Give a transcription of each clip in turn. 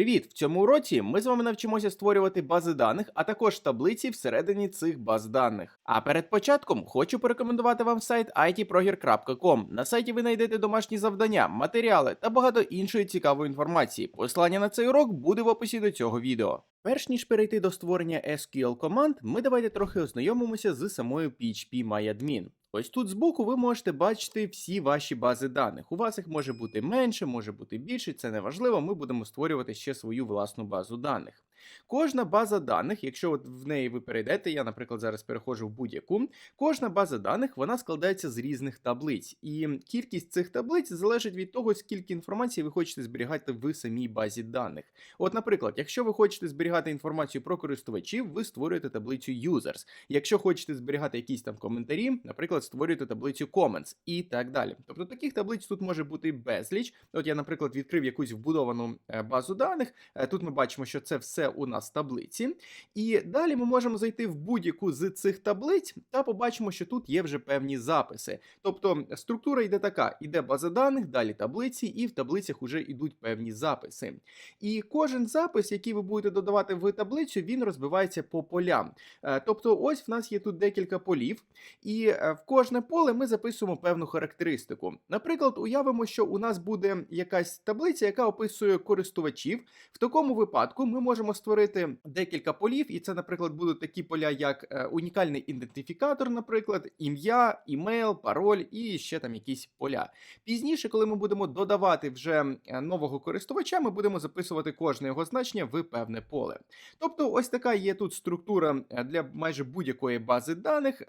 Привіт! В цьому уроці ми з вами навчимося створювати бази даних, а також таблиці всередині цих баз даних. А перед початком хочу порекомендувати вам сайт itproger.com. На сайті ви знайдете домашні завдання, матеріали та багато іншої цікавої інформації. Посилання на цей урок буде в описі до цього відео. Перш ніж перейти до створення SQL команд, ми давайте трохи ознайомимося з самою PHP MyAdmin. Ось тут збоку ви можете бачити всі ваші бази даних. У вас їх може бути менше, може бути більше, це не важливо. Ми будемо створювати ще свою власну базу даних. Кожна база даних, якщо от в неї ви перейдете, я, наприклад, зараз переходжу в будь-яку, кожна база даних вона складається з різних таблиць, і кількість цих таблиць залежить від того, скільки інформації ви хочете зберігати в самій базі даних. От, наприклад, якщо ви хочете зберігати інформацію про користувачів, ви створюєте таблицю users. Якщо хочете зберігати якісь там коментарі, наприклад, створюєте таблицю comments і так далі. Тобто таких таблиць тут може бути безліч. От я, наприклад, відкрив якусь вбудовану е, базу даних. Е, Тут ми бачимо, що це все у нас таблиці. І далі ми можемо зайти в будь-яку з цих таблиць та побачимо, що тут є вже певні записи. Тобто структура йде така: іде база даних, далі таблиці, і в таблицях вже йдуть певні записи. І кожен запис, який ви будете додавати в таблицю, він розбивається по полям. Е, Тобто, ось в нас є тут декілька полів, і е, в кожне поле ми записуємо певну характеристику. Наприклад, уявимо, що у нас буде якась таблиця, яка описує користувачів. В такому випадку ми можемо створити декілька полів, і це, наприклад, будуть такі поля, як е, унікальний ідентифікатор, наприклад, ім'я, імейл, пароль і ще там якісь поля. Пізніше, коли ми будемо додавати вже е, нового користувача, ми будемо записувати кожне його значення в певне поле. Тобто, ось така є тут структура е, для майже будь-якої бази даних.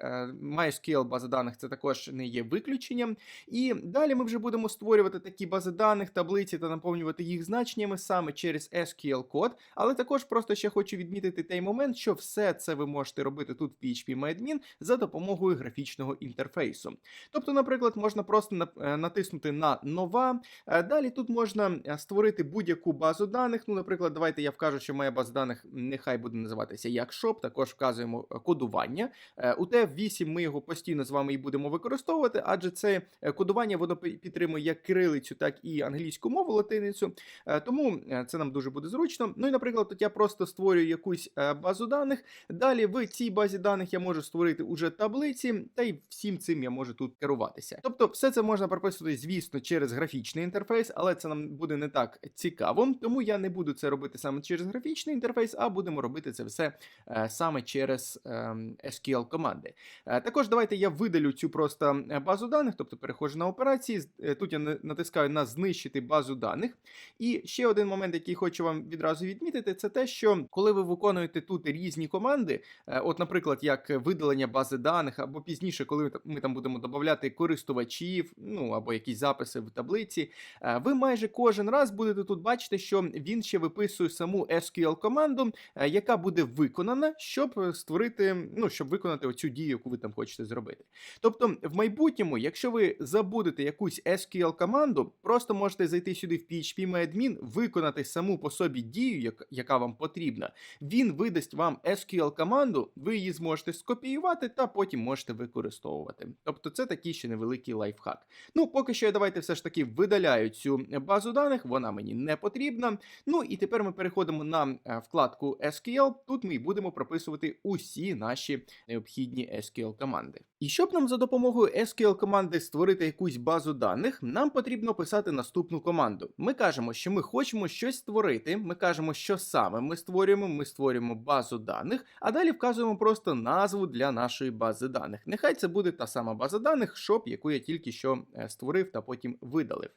MySQL база даних це також не є виключенням. І далі ми вже будемо створювати такі бази даних, таблиці та наповнювати їх значеннями саме через SQL код. Але також просто ще хочу відмітити той момент, що все це ви можете робити тут в PHP MyAdmin за допомогою графічного інтерфейсу. Тобто, наприклад, можна просто е, натиснути на нова. Е, Далі тут можна е, створити будь-яку базу даних. Ну, наприклад, давайте я вкажу, що моя база даних нехай буде називатися як shop, також вказуємо кодування. У TF8 ми його постійно з вами і будемо використовувати, адже це кодування воно підтримує як кирилицю, так і англійську мову латиницю. Тому це нам дуже буде зручно. Ну і, наприклад, тут я просто створюю якусь е, базу даних. Далі в цій базі даних я можу створити уже таблиці, та й всім цим я можу тут керуватися. Тобто, все це можна прописувати, звісно, через графічний інтерфейс, але це нам буде не так цікаво. Тому я не буду це робити саме через графічний інтерфейс, а будемо робити це все е, саме через ем, SQL команди. Е, Також давайте я видалю цю просто базу даних, тобто переходжу на операції. Тут я натискаю на знищити базу даних. І ще один момент, який хочу вам відразу відмітити, це те, що коли ви виконуєте тут різні команди, е, от, наприклад, як видалення бази даних, або пізніше, коли ми там- будемо додавати користувачів, ну або якісь записи в таблиці, е, ви майже кожен раз будете тут бачити, що він ще виписує саму SQL команду, е, яка буде виконана, щоб створити, ну щоб виконати оцю дію, яку ви там хочете зробити. Тобто, в майбутньому, якщо ви забудете якусь SQL команду, просто можете зайти сюди в PHP MyAdmin, виконати саму по собі дію, яка вам потрібна. Він видасть вам SQL команду, ви її зможете скопіювати та потім можете використовувати. Тобто, це такий ще невеликий лайфхак. Ну, поки що я давайте все ж таки видаляю цю базу даних, вона мені не потрібна. Ну і тепер ми переходимо на е, вкладку SQL. Тут ми будемо прописувати усі наші необхідні SQL команди. І щоб нам за допомогою SQL команди створити якусь базу даних, нам потрібно писати наступну команду. Ми кажемо, що ми хочемо щось створити. Ми кажемо, що саме ми створюємо. Ми створюємо базу даних, а далі вказуємо просто назву для нашої бази даних. Нехай це буде та сама база даних, щоб яку я тільки що е, створив та потім видалив.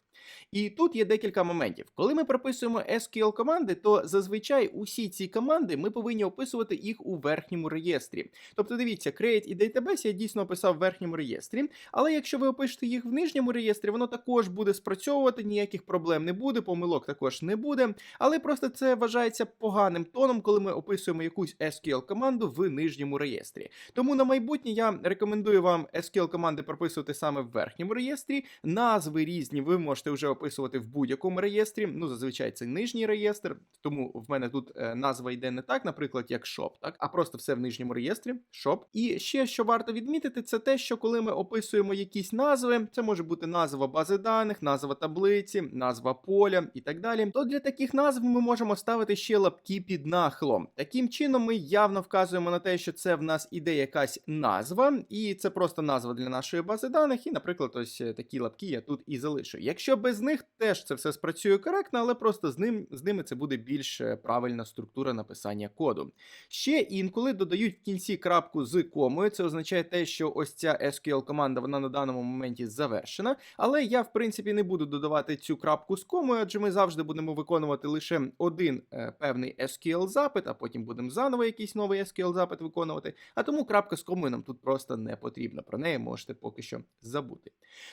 І тут є декілька моментів. Коли ми прописуємо SQL команди, то зазвичай усі ці команди ми повинні описувати їх у верхньому реєстрі. Тобто, дивіться, create і database я дійсно описав в верхньому реєстрі, але якщо ви опишете їх в нижньому реєстрі, воно також буде спрацьовувати, ніяких проблем не буде, помилок також не буде. Але просто це вважається поганим тоном, коли ми описуємо якусь SQL команду в нижньому реєстрі. Тому на майбутнє я рекомендую вам SQL команди прописувати саме в верхньому реєстрі. Назви різні ви можете вже описувати в будь-якому реєстрі. Ну, зазвичай це нижній реєстр, тому в мене тут е, назва йде не так, наприклад, як shop, так, а просто все в нижньому реєстрі. shop. І ще що варто відмітити, це те, що коли ми описуємо якісь назви, це може бути назва бази даних, назва таблиці, назва поля і так далі. То для таких назв ми можемо ставити ще лапки під нахилом. Таким чином, ми явно вказуємо на те, що це в нас іде якась назва, і це просто назва для нашої бази даних. І, наприклад, ось е, такі лапки я тут і залишу. Якщо без них теж це все спрацює коректно, але просто з ним з ними це буде більш е, правильна структура написання коду. Ще інколи додають в кінці крапку з комою. Це означає те, що ось ця SQL команда вона на даному моменті завершена. Але я, в принципі, не буду додавати цю крапку з комою, адже ми завжди будемо виконувати лише один е, певний SQL запит, а потім будемо заново якийсь новий SQL запит виконувати. А тому крапка з комою нам тут просто не потрібна. Про неї можете поки що забути.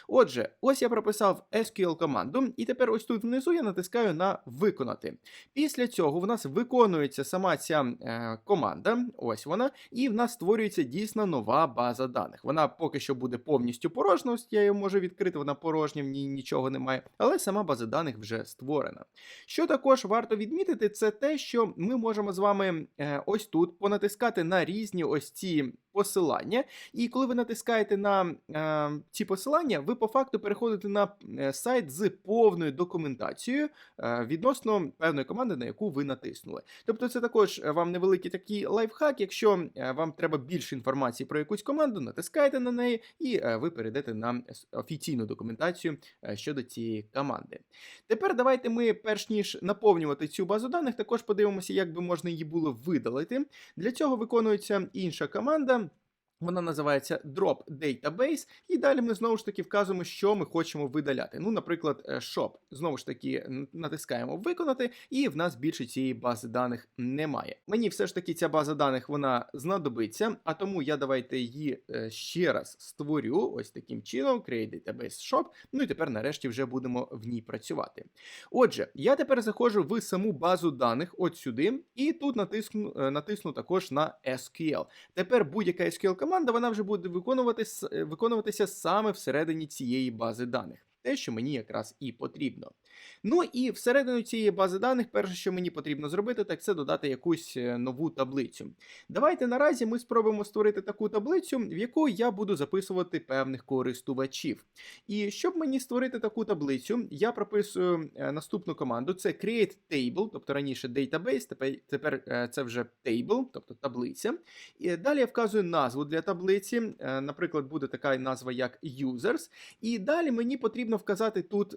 Отже, ось я прописав SQL команду, і тепер ось тут внизу я натискаю на виконати. Після цього в нас виконується сама ця е, команда, ось вона, і в нас створюється дійсно нова база даних. Вона поки що буде повністю порожня, ось я її можу відкрити, вона порожня, в ній нічого немає, але сама база даних вже створена. Що також варто відмітити, це те, що ми можемо з вами е, ось тут понатискати на різні ось ці посилання. І коли ви натискаєте на е, ці посилання, ви по факту переходите на е, сайт з повною документацією е, відносно певної команди, на яку ви натиснули. Тобто, це також е, вам невеликий такий лайфхак. Якщо е, вам треба більше інформації про якусь команду, натискаєте на неї, і ви перейдете на офіційну документацію щодо цієї команди. Тепер давайте ми, перш ніж наповнювати цю базу даних, також подивимося, як би можна її було видалити. Для цього виконується інша команда. Вона називається Drop Database, і далі ми знову ж таки вказуємо, що ми хочемо видаляти. Ну, наприклад, е, Shop. Знову ж таки, натискаємо виконати, і в нас більше цієї бази даних немає. Мені все ж таки ця база даних вона знадобиться, а тому я давайте її е, ще раз створю ось таким чином: Create Database Shop. Ну і тепер, нарешті, вже будемо в ній працювати. Отже, я тепер заходжу в саму базу даних от сюди, і тут натисну, е, натисну також на SQL. Тепер будь-яка SQL вона вже буде виконувати, с- е, виконуватися саме всередині цієї бази даних. Те, що мені якраз і потрібно. Ну і всередину цієї бази даних, перше, що мені потрібно зробити, так це додати якусь е, нову таблицю. Давайте наразі ми спробуємо створити таку таблицю, в яку я буду записувати певних користувачів. І щоб мені створити таку таблицю, я прописую е, наступну команду: це create table, тобто раніше database, тепер, тепер е, це вже table, тобто таблиця. І далі я вказую назву для таблиці. Наприклад, буде така назва як users. І далі мені потрібно вказати тут.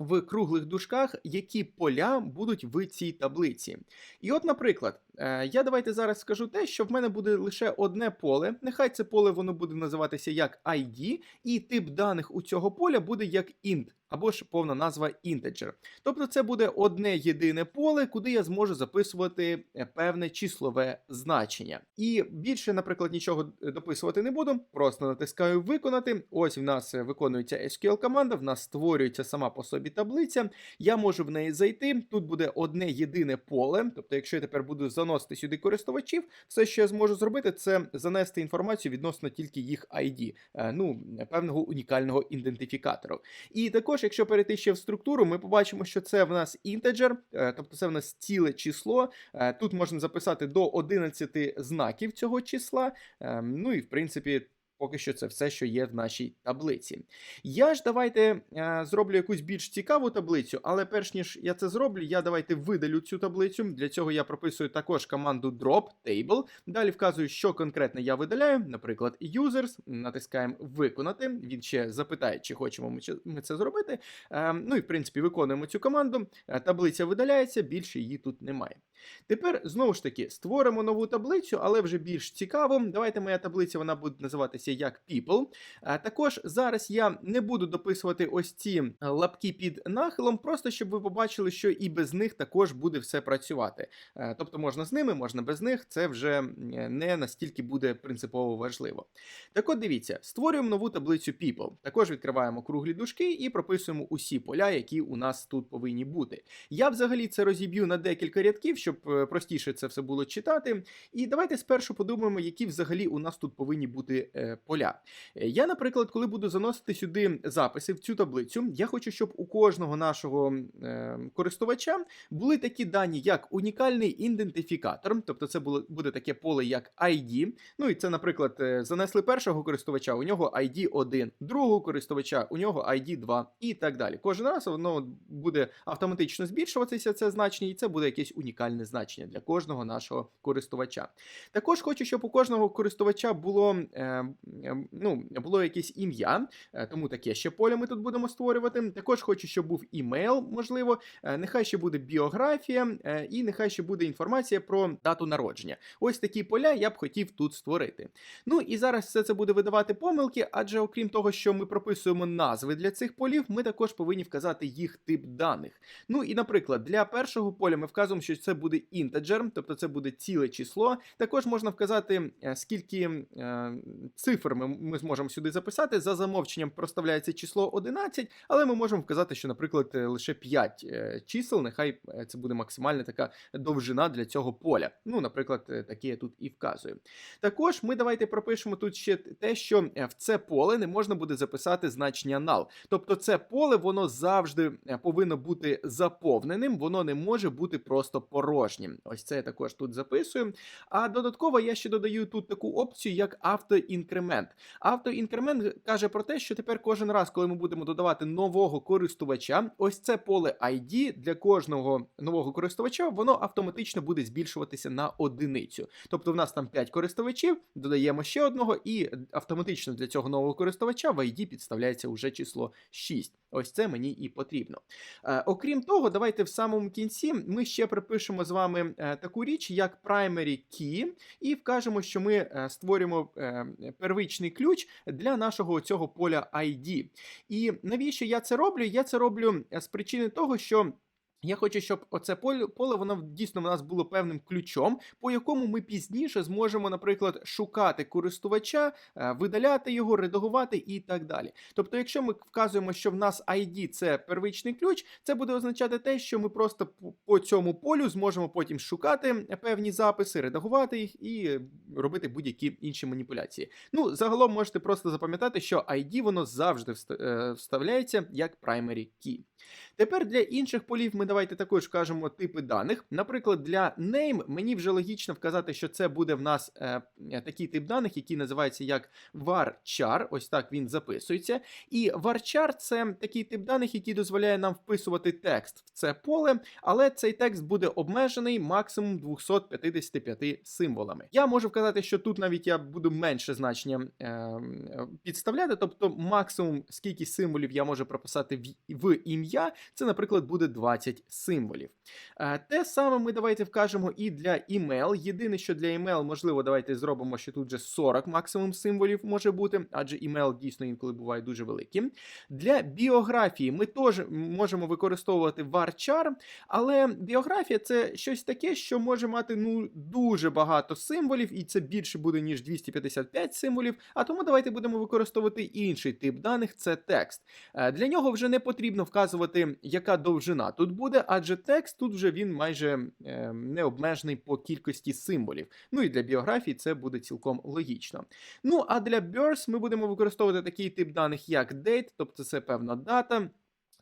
В круглих дужках, які поля будуть в цій таблиці. І от, наприклад, е, я давайте зараз скажу те, що в мене буде лише одне поле. Нехай це поле воно буде називатися як ID, і тип даних у цього поля буде як int, або ж повна назва integer. Тобто це буде одне єдине поле, куди я зможу записувати е, певне числове значення. І більше, наприклад, нічого е, дописувати не буду. Просто натискаю виконати. Ось в нас е, виконується SQL команда, в нас створюється сама по собі таблиця. Я можу в неї зайти. Тут буде одне єдине поле. Тобто, якщо я тепер буду заносити сюди користувачів, все, що я зможу зробити, це занести інформацію відносно тільки їх ID, ну певного унікального ідентифікатору. І також, якщо перейти ще в структуру, ми побачимо, що це в нас інтеджер, е, тобто це в нас ціле число. Е, Тут можна записати до 11 знаків цього числа. Е, Ну і в принципі. Поки що це все, що є в нашій таблиці. Я ж давайте е, зроблю якусь більш цікаву таблицю, але перш ніж я це зроблю, я давайте видалю цю таблицю. Для цього я прописую також команду drop table. Далі вказую, що конкретно я видаляю. Наприклад, users. Натискаємо виконати. Він ще запитає, чи хочемо ми це зробити. Е, ну і в принципі виконуємо цю команду. Е, Таблиця видаляється, більше її тут немає. Тепер знову ж таки створимо нову таблицю, але вже більш цікаво. Давайте моя таблиця вона буде називатися як People. А також зараз я не буду дописувати ось ці е, лапки під нахилом, просто щоб ви побачили, що і без них також буде все працювати. Е, Тобто можна з ними, можна без них. Це вже не настільки буде принципово важливо. Так от дивіться, створюємо нову таблицю People. Також відкриваємо круглі дужки і прописуємо усі поля, які у нас тут повинні бути. Я взагалі це розіб'ю на декілька рядків, щоб щоб е, простіше це все було читати. І давайте спершу подумаємо, які взагалі у нас тут повинні бути е, поля. Е, Я, наприклад, коли буду заносити сюди записи в цю таблицю, я хочу, щоб у кожного нашого користувача були такі дані, як унікальний ідентифікатор, тобто це буде таке поле як ID. Ну і це, наприклад, занесли першого користувача, у нього ID 1, другого користувача, у нього ID 2 і так далі. Кожен раз воно буде автоматично збільшуватися це значення, і це буде якесь унікальне значення для кожного нашого користувача. Також хочу, щоб у кожного користувача було, е, ну, було якесь ім'я, е, тому таке ще поле ми тут будемо створювати. Також хочу, щоб був імейл, можливо, е, нехай ще буде біографія, і нехай ще буде інформація про дату народження. Ось такі поля я б хотів тут створити. Ну і зараз все це буде видавати помилки, адже окрім того, що ми прописуємо назви для цих полів, ми також повинні вказати їх тип даних. Ну і, наприклад, для першого поля ми вказуємо, що це буде інтеджер, тобто це буде ціле число. Також можна вказати, е, скільки е, цифр ми, ми зможемо сюди записати. За замовченням проставляється число 11, але ми можемо вказати, що, наприклад, е, лише 5 е, чисел, нехай це буде максимальна така довжина для цього поля. Ну, наприклад, таке я тут і вказую. Також ми давайте пропишемо тут ще те, що в це поле не можна буде записати значення null. Тобто це поле воно завжди повинно бути заповненим, воно не може бути просто порожнім. Ось це я також тут записую. А додатково я ще додаю тут таку опцію, як автоінкремент. Автоінкремент каже про те, що тепер кожен раз, коли ми будемо додавати нового користувача, ось це поле ID для кожного нового користувача, воно автоматично буде збільшуватися на одиницю. Тобто в нас там 5 користувачів, додаємо ще одного, і автоматично для цього нового користувача в ID підставляється вже число 6. Ось це мені і потрібно. Е, окрім того, давайте в самому кінці ми ще припишемо з вами е, таку річ, як primary key, і вкажемо, що ми е, створюємо е, первичний ключ для нашого цього поля ID. І навіщо я це роблю? Я це роблю з причини того, що. Я хочу, щоб оце поле, поле воно дійсно в нас було певним ключом, по якому ми пізніше зможемо, наприклад, шукати користувача, е, видаляти його, редагувати і так далі. Тобто, якщо ми вказуємо, що в нас ID це первичний ключ, це буде означати те, що ми просто по- цьому полю зможемо потім шукати певні записи, редагувати їх і робити будь-які інші маніпуляції. Ну, загалом можете просто запам'ятати, що ID воно завжди е, вставляється як primary key. Тепер для інших полів ми давайте також вкажемо типи даних. Наприклад, для name мені вже логічно вказати, що це буде в нас е, е, такий тип даних, який називається як varchar. Ось так він записується. І varchar – це такий тип даних, який дозволяє нам вписувати текст в це поле, але цей текст буде обмежений максимум 255 символами. Я можу вказати, що тут навіть я буду менше значення е, підставляти, тобто максимум скільки символів я можу прописати в, в ім'я, це, наприклад, буде 20 символів. Е, Те саме ми давайте вкажемо і для email. Єдине, що для email, можливо, давайте зробимо, що тут вже 40 максимум символів може бути, адже email дійсно інколи буває дуже великим. Для біографії ми теж можемо використовувати varchar, але біографія це щось таке, що може мати ну дуже багато символів, і це більше буде ніж 255 символів. А тому давайте будемо використовувати інший тип даних це текст. Е, Для нього вже не потрібно вказувати, яка довжина тут буде, адже текст тут вже він майже е, не обмежений по кількості символів. Ну і для біографії це буде цілком логічно. Ну а для birth ми будемо використовувати такий тип даних, як date, тобто це певна дата.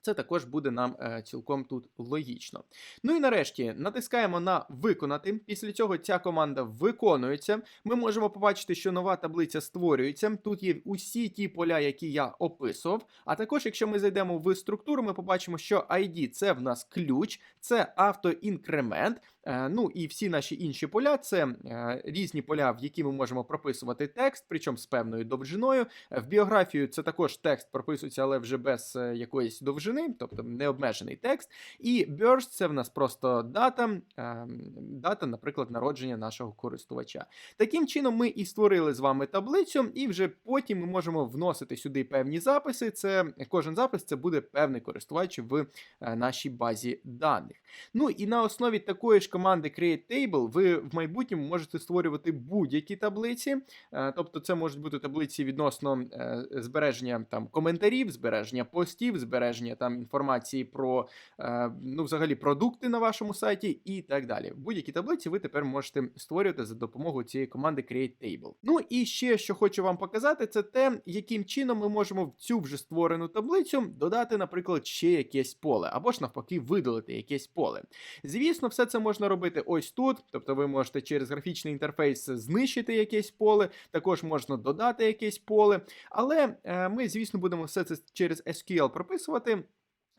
Це також буде нам е, цілком тут логічно. Ну і нарешті натискаємо на виконати. Після цього ця команда виконується. Ми можемо побачити, що нова таблиця створюється. Тут є усі ті поля, які я описував. А також, якщо ми зайдемо в структуру, ми побачимо, що ID це в нас ключ, це автоінкремент. Е, Ну і всі наші інші поля це е, різні поля, в які ми можемо прописувати текст, причому з певною довжиною. В біографію це також текст прописується, але вже без якоїсь довжини, тобто необмежений текст. І burst це в нас просто дата, е, дата, наприклад, народження нашого користувача. Таким чином, ми і створили з вами таблицю, і вже потім ми можемо вносити сюди певні записи. Це кожен запис це буде певний користувач в е, нашій базі даних. Ну і на основі такої ж команди CreateTable ви в майбутньому можете створювати будь-які таблиці. Е, Тобто, це можуть бути таблиці відносно е, збереження там коментарів, збереження постів, збереження там інформації про е, ну, взагалі продукти на вашому сайті і так далі. Будь-які таблиці ви тепер можете створювати за допомогою цієї команди Create Table. Ну і ще що хочу вам показати, це те, яким чином ми можемо в цю вже створену таблицю додати, наприклад, ще якесь поле, або ж навпаки, видалити якесь поле. Звісно, все це можна робити ось тут. Тобто, ви можете через графічний інтерфейс знищити якесь поле, також можна додати якесь поле. Але е, ми, звісно, будемо все це через SQL прописувати.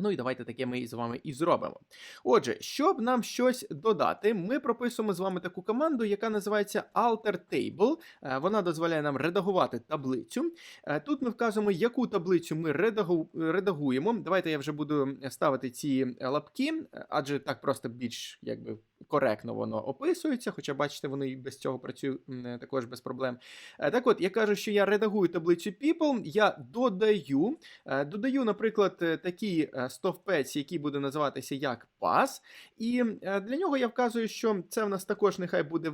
Ну і давайте таке ми з вами і зробимо. Отже, щоб нам щось додати, ми прописуємо з вами таку команду, яка називається alter table. Е, Вона дозволяє нам редагувати таблицю. Е, Тут ми вказуємо, яку таблицю ми редагу- редагуємо. Давайте я вже буду ставити ці лапки, е, адже так просто більш якби коректно воно описується. Хоча, бачите, воно і без цього працює е, також без проблем. Е, Так от, я кажу, що я редагую таблицю people, я додаю. Е, Додаю, наприклад, такий стовпець, який буде називатися як пас. І для нього я вказую, що це в нас також нехай буде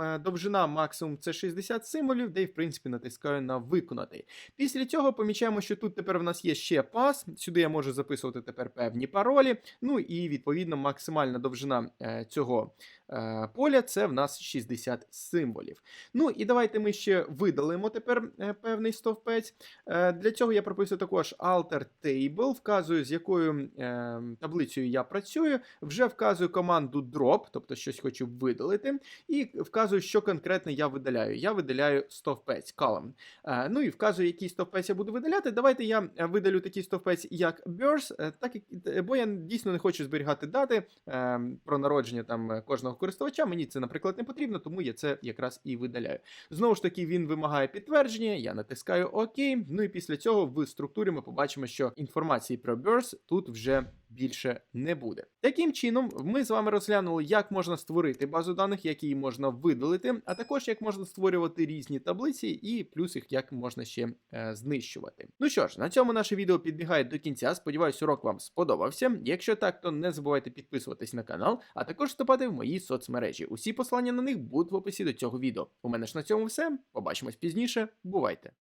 е, довжина максимум це 60 символів, де, і, в принципі, натискаю на виконати. Після цього помічаємо, що тут тепер в нас є ще пас. Сюди я можу записувати тепер певні паролі. Ну і відповідно максимальна довжина цього е, поля це в нас 60 символів. Ну і давайте ми ще видалимо тепер е, певний стовпець. Е, Для цього я прописую також alter table, вказую, з якою е, таблицею я працюю, вже вказую команду drop, тобто щось хочу видалити, і вказую, що конкретно я видаляю. Я видаляю стовпець column. Е, Ну і вказую, який стовпець я буду видаляти. Давайте я е, видалю такий стовпець, як е, так е, бо я дійсно не хочу зберігати дати е, про народження там е, кожного користувача. Мені це, наприклад, не потрібно, тому я це якраз і видаляю. Знову ж таки, він вимагає підтвердження. Я натискаю ОК. Ну і після цього в структурі ми побачимо, що інформації про Burst тут вже більше не буде. Таким чином, ми з вами розглянули, як можна створити базу даних, як її можна видалити, а також як можна створювати різні таблиці, і плюс їх як можна ще е, знищувати. Ну що ж, на цьому наше відео підбігає до кінця. Сподіваюсь, урок вам сподобався. Якщо так, то не забувайте підписуватись на канал, а також вступати в мої соцмережі. Усі послання на них будуть в описі до цього відео. У мене ж на цьому все. Побачимось пізніше. Бувайте!